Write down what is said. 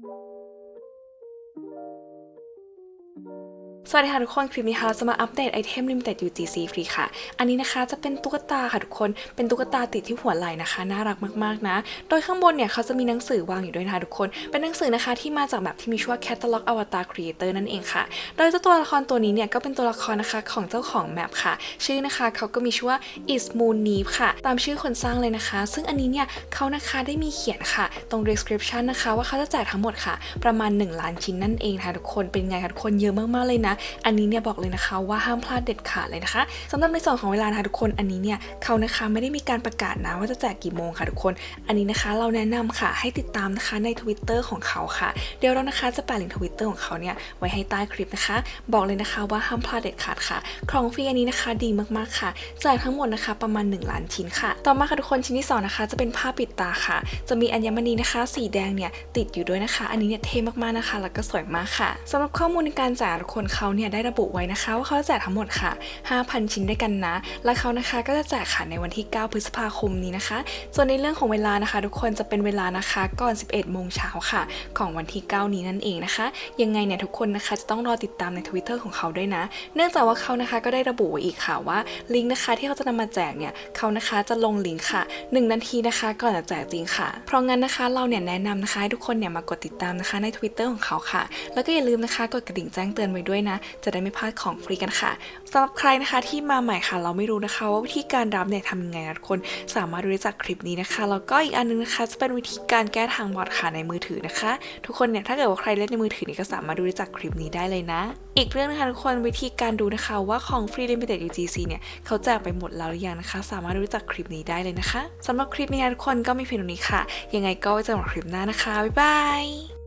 thank you สวัสดีค่ะทุกคน คลิปนี้ค่ะจะมาอัปเดตไอเทม Limited UGC ฟรีค่ะ อันนี้นะคะจะเป็นตุ๊กตาค่ะทุกคน เป็นตุ๊กตาติดที่หัวไหล่นะคะ น่ารักมากๆนะ โดยข้างบนเนี่ยเขาจะมีหนังสือวางอยู่ด้วยนะคะทุกคน เป็นหนังสือนะคะที่มาจากแบบที่มีชื่อว่า Catalog Avatar Creator นั่นเองค่ะ โดยเจ้าตัวละครตัวนี้เนี่ยก็เป็นตัวละครนะคะของเจ้าของแมปค่ะ ชื่อนะคะเขาก็มีชื่อว่า Is Moon n e e ค่ะ ตามชื่อคนสร้างเลยนะคะ ซึ่งอันนี้เนี่ยเขานะคะได้มีเขียนค่ะ ตรง description นะคะว่าเขาจะแจกทั้งหมดค่ะ ประมาณ 1 ล้านชิ้นนั่นเองค่ะทุกคน เป็นไงคะทุกคนเยอะมากๆเลยนะอันนี้เนี่ยบอกเลยนะคะว่าห้ามพลาดเด็ดขาดเลยนะคะสำหรับในส่วนของเวลานะคะทุกคนอันนี้เนี่ยเขานะคะไม่ได้มีการประกาศนะว่าจะแจกกี่โมงค่ะทุกคน อันนี้นะคะเราแนะนำค่ะให้ติดตามนะคะใน Twitter ของเขาค่ะเดี๋ยวเรานะคะจะแปะลิงก์ทวิตเตอร์ของเขาเนี่ยไว้ให้ใต้คลิปนะคะ บอกเลยนะคะว่าห้ามพลาดเด็ดขาดค่ะ ของฟรีอันนี้นะคะดีมากๆค่ะแจกทั้งหมดนะคะประมาณ 1 ล้านชิ้นค่ะ ต่อมาค่ะทุกคนชิ้นที่สองนะคะจะเป็นผ้าปิดตาค่ะ จะมีอัญมณีนะคะ สีแดงเนี่ยติดอยู่ด้วยนะคะ อันนี้เนี่ยเท่มากๆนะคะ แล้วก็สวยมากค่ะสำหรับข้อมูลในการแจกทุกคนเขาเนี่ยได้ระบุไว้นะคะว่าเขาจะแจกทั้งหมดค่ะ 5,000 ชิ้นด้วยกันนะ และเขานะคะก็จะแจกค่ะในวันที่ 9 พฤษภาคมนี้นะคะ ส่วนในเรื่องของเวลานะคะ ทุกคนจะเป็นเวลานะคะก่อน 11 โมงเช้าค่ะ ของวันที่ 9 นี้นั่นเองนะคะ ยังไงเนี่ยทุกคนนะคะจะต้องรอติดตามใน Twitter ของเขาด้วยนะ เนื่องจากว่าเขานะคะก็ได้ระบุไว้อีกค่ะว่าลิงก์นะคะที่เขาจะนำมาแจกเนี่ยเขานะคะจะลงลิงก์ค่ะ 1 นาทีนะคะก่อนจะแจกจริงค่ะ เพราะงั้นนะคะเราเนี่ยแนะนำนะคะให้ทุกคนเนี่ยมากดติดตามนะคะใน Twitter ของเขาค่ะ แล้วก็อย่าลืมนะคะกดกระดิ่งแจ้งเตือนไว้ด้วยนะ จะได้ไม่พลาดของฟรีกันค่ะสำหรับใครนะคะที่มาใหม่ค่ะ เราไม่รู้นะคะ ว่าวิธีการรับเนี่ยทำยังไงนะทุกคนสามารถดูได้จากคลิปนี้นะคะแล้วก็อีกอันนึงนะคะจะเป็นวิธีการแก้ทางบอทค่ะในมือถือนะคะ ทุกคนเนี่ยถ้าเกิดว่าใครเล่นในมือถือนี่ก็สามารถดูได้จากคลิปนี้ได้เลยนะ อีกเรื่องนะคะทุกคนวิธีการดูนะคะว่าของ Free Limited UGC เนี่ยเขาแจกไปหมดแล้วหรือยังนะคะ สามารถดูได้จากคลิปนี้ได้เลยนะคะสำหรับคลิปนี้นะทุกคนก็มีเพียงนี้ค่ะ ยังไงก็ไว้เจอกันคลิปหน้านะคะบ๊ายบาย